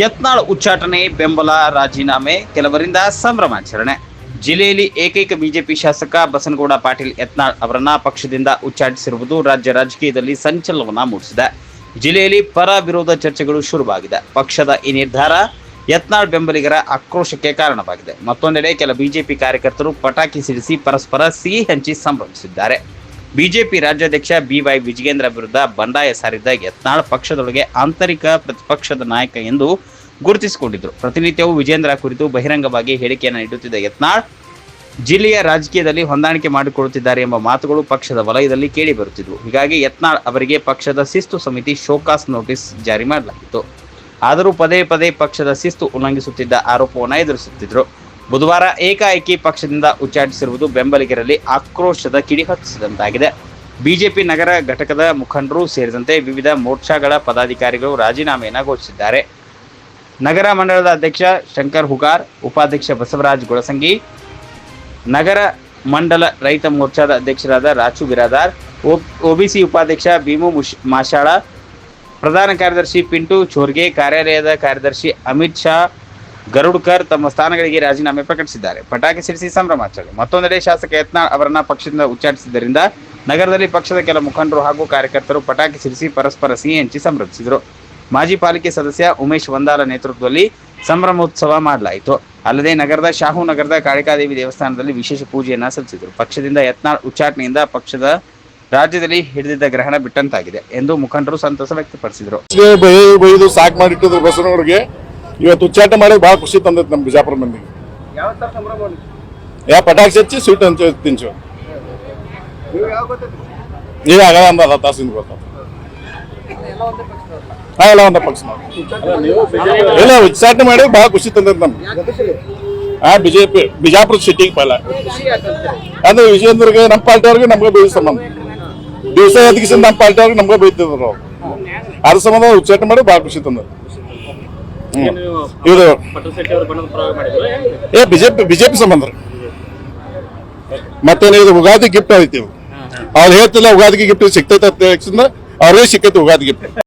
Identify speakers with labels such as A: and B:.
A: ಯತ್ನಾಳ್ ಉಚ್ಚಾಟನೆ, ಬೆಂಬಲ, ರಾಜೀನಾಮೆ, ಕೆಲವರಿಂದ ಸಂಭ್ರಮಾಚರಣೆ. ಜಿಲ್ಲೆಯಲ್ಲಿ ಏಕೈಕ ಬಿಜೆಪಿ ಶಾಸಕ ಬಸನಗೌಡ ಪಾಟೀಲ್ ಯತ್ನಾಳ್ ಅವರನ್ನ ಪಕ್ಷದಿಂದ ಉಚ್ಚಾಟಿಸಿರುವುದು ರಾಜ್ಯ ರಾಜಕೀಯದಲ್ಲಿ ಸಂಚಲನವನ್ನ ಮೂಡಿಸಿದೆ. ಜಿಲ್ಲೆಯಲ್ಲಿ ಪರ ವಿರೋಧ ಚರ್ಚೆಗಳು ಶುರುವಾಗಿದೆ. ಪಕ್ಷದ ಈ ನಿರ್ಧಾರ ಯತ್ನಾಳ್ ಬೆಂಬಲಿಗರ ಆಕ್ರೋಶಕ್ಕೆ ಕಾರಣವಾಗಿದೆ. ಮತ್ತೊಂದೆಡೆ ಕೆಲ ಬಿಜೆಪಿ ಕಾರ್ಯಕರ್ತರು ಪಟಾಕಿ ಸಿಡಿಸಿ ಪರಸ್ಪರ ಸಿಹಿ ಹಂಚಿ ಸಂಭ್ರಮಿಸಿದ್ದಾರೆ. ಬಿಜೆಪಿ ರಾಜ್ಯಾಧ್ಯಕ್ಷ ಬಿವೈ ವಿಜಯೇಂದ್ರ ವಿರುದ್ಧ ಬಂಡಾಯ ಸಾರಿದ್ದ ಯತ್ನಾಳ್ ಪಕ್ಷದೊಳಗೆ ಆಂತರಿಕ ಪ್ರತಿಪಕ್ಷದ ನಾಯಕ ಎಂದು ಗುರುತಿಸಿಕೊಂಡಿದ್ದರು ಪ್ರತಿನಿತ್ಯವೂ ವಿಜೇಂದ್ರ ಕುರಿತು ಬಹಿರಂಗವಾಗಿ ಹೇಳಿಕೆಯನ್ನು ನೀಡುತ್ತಿದ್ದ ಯತ್ನಾಳ್, ಜಿಲ್ಲೆಯ ರಾಜಕೀಯದಲ್ಲಿ ಹೊಂದಾಣಿಕೆ ಮಾಡಿಕೊಳ್ಳುತ್ತಿದ್ದಾರೆ ಎಂಬ ಮಾತುಗಳು ಪಕ್ಷದ ವಲಯದಲ್ಲಿ ಕೇಳಿ ಬರುತ್ತಿದ್ವು. ಹೀಗಾಗಿ ಯತ್ನಾಳ್ ಅವರಿಗೆ ಪಕ್ಷದ ಶಿಸ್ತು ಸಮಿತಿ ಶೋಕಾಸ್ ನೋಟಿಸ್ ಜಾರಿ ಮಾಡಲಾಗಿತ್ತು. ಆದರೂ ಪದೇ ಪದೇ ಪಕ್ಷದ ಶಿಸ್ತು ಉಲ್ಲಂಘಿಸುತ್ತಿದ್ದ ಆರೋಪವನ್ನು ಎದುರಿಸುತ್ತಿದ್ದರು ಬುಧವಾರ ಏಕಾಏಕಿ ಪಕ್ಷದಿಂದ ಉಚ್ಚಾಟಿಸಿರುವುದು ಬೆಂಬಲಿಗರಲ್ಲಿ ಆಕ್ರೋಶದ ಕಿಡಿ ಹೊತ್ತಿಸಿದಂತಾಗಿದೆ. ಬಿಜೆಪಿ ನಗರ ಘಟಕದ ಮುಖಂಡರು ಸೇರಿದಂತೆ ವಿವಿಧ ಮೋರ್ಚಾಗಳ ಪದಾಧಿಕಾರಿಗಳು ರಾಜೀನಾಮೆಯನ್ನು ಘೋಷಿಸಿದ್ದಾರೆ. ನಗರ ಮಂಡಳದ ಅಧ್ಯಕ್ಷ ಶಂಕರ್ ಹುಗಾರ್, ಉಪಾಧ್ಯಕ್ಷ ಬಸವರಾಜ್ ಗೊಳಸಂಗಿ, ನಗರ ಮಂಡಲ ರೈತ ಮೋರ್ಚಾದ ಅಧ್ಯಕ್ಷರಾದ ರಾಚು ಬಿರಾದಾರ್ ಒಬಿಸಿ ಉಪಾಧ್ಯಕ್ಷ ಭೀಮು ಮುಶ್ ಮಾಶಾಳ ಪ್ರಧಾನ ಕಾರ್ಯದರ್ಶಿ ಪಿಂಟು ಚೋರ್ಗೆ, ಕಾರ್ಯಾಲಯದ ಕಾರ್ಯದರ್ಶಿ ಅಮಿತ್ ಶಾ ಗರುಡ್ಕರ್ ತಮ್ಮ ಸ್ಥಾನಗಳಿಗೆ ರಾಜೀನಾಮೆ ಪ್ರಕಟಿಸಿದ್ದಾರೆ. ಪಟಾಕಿ ಸಿಡಿಸಿ ಸಂಭ್ರಮಾಚರಣೆ. ಮತ್ತೊಂದೆಡೆ ಶಾಸಕ ಯತ್ನಾಳ್ ಅವರನ್ನ ಪಕ್ಷದಿಂದ ಉಚ್ಚಾಟಿಸಿದ್ದರಿಂದ ನಗರದಲ್ಲಿ ಪಕ್ಷದ ಕೆಲ ಮುಖಂಡರು ಹಾಗೂ ಕಾರ್ಯಕರ್ತರು ಪಟಾಕಿ ಸಿಡಿಸಿ ಪರಸ್ಪರ ಸಿಹಿ ಹಂಚಿ ಸಂಭ್ರಮಿಸಿದರು. ಮಾಜಿ ಪಾಲಿಕೆ ಸದಸ್ಯ ಉಮೇಶ್ ವಂದಾಲ ನೇತೃತ್ವದಲ್ಲಿ ಸಂಭ್ರಮೋತ್ಸವ ಮಾಡಲಾಯಿತು. ಅಲ್ಲದೆ ನಗರದ ಶಾಹು ನಗರದ ಕಾಳಿಕಾದೇವಿ ದೇವಸ್ಥಾನದಲ್ಲಿ ವಿಶೇಷ ಪೂಜೆಯನ್ನ ಸಲ್ಲಿಸಿದರು. ಪಕ್ಷದಿಂದ ಯತ್ನಾಳ್ ಉಚ್ಚಾಟನೆಯಿಂದ ಪಕ್ಷದ ರಾಜ್ಯದಲ್ಲಿ ಹಿಡಿದಿದ್ದ ಗ್ರಹಣ ಬಿಟ್ಟಂತಾಗಿದೆ ಎಂದು ಮುಖಂಡರು ಸಂತಸ ವ್ಯಕ್ತಪಡಿಸಿದರು.
B: ಇವತ್ತು ಉಚ್ಚಾಟ ಮಾಡಿ ಭಾಳ ಖುಷಿ ತಂದೈತೆ ನಮ್ಮ ಬಿಜಾಪುರ ಮಂದಿಗೆ
C: ಯಾವ
B: ಪಟಾಕಿ ಹಚ್ಚಿ ಸ್ವೀಟ್ ಹಂಚಿ ತಿಂಚು
C: ನೀವು ಆಗ ಗೊತ್ತೈತಿ
B: ಈಗ ಆಗಲ್ಲ ಅಂದ ಅರ್ಧ ತಾಸಿಂದ ಗೊತ್ತ
C: ಎಲ್ಲ ಒಂದೇ ಪಕ್ಷದವ್ರು
B: ಹಾ ಎಲ್ಲ ಒಂದ ಪಕ್ಷ ಇಲ್ಲ ಉಚ್ಚಾಟನೆ ಮಾಡಿ ಭಾಳ ಖುಷಿ ತಂದೈತೆ ನಮ್ಗೆ. ಹಾ ಬಿಜೆಪಿ ಬಿಜಾಪುರ ಸಿಟಿಗೆ ಪೈಲ ಅಂದ್ರೆ ವಿಜಯೇಂದ್ರಗೆ ನಮ್ಮ ಪಾರ್ಟಿಯವ್ರಿಗೆ ನಮ್ಗೆ ಬೀಳ್ ಸಂಬಂಧ. ದಿವಸ ಎದಗಿಸಿದ ನಮ್ಮ ಪಾರ್ಟಿಯವ್ರಿಗೆ ನಮ್ಗೆ ಬೈತಿದ್ರು ಅವ್ರು. ಅದ್ರ ಸಂಬಂಧ ಉಚ್ಚಾಟನೆ ಮಾಡಿ ಭಾಳ ಖುಷಿ ತಂದ ಇದು ಏ ಬಿಜೆಪಿ ಬಿಜೆಪಿ ಸಂಬಂಧ ಮತ್ತೆ ಮತ್ತೇನು ಇದು ಉಗಾದಿ ಗಿಫ್ಟ್ ಐತಿ ಅವ್ರು ಹೇಳ್ತಿಲ್ಲ ಉಗಾದಿಗೆ ಗಿಫ್ಟ್ ಸಿಗ್ತೈತೆ ಹೇಳಿದ್ರಿಂದ ಅವ್ರಿಗೆ ಸಿಕ್ಕೈತಿ ಉಗಾದಿ ಗಿಫ್ಟ್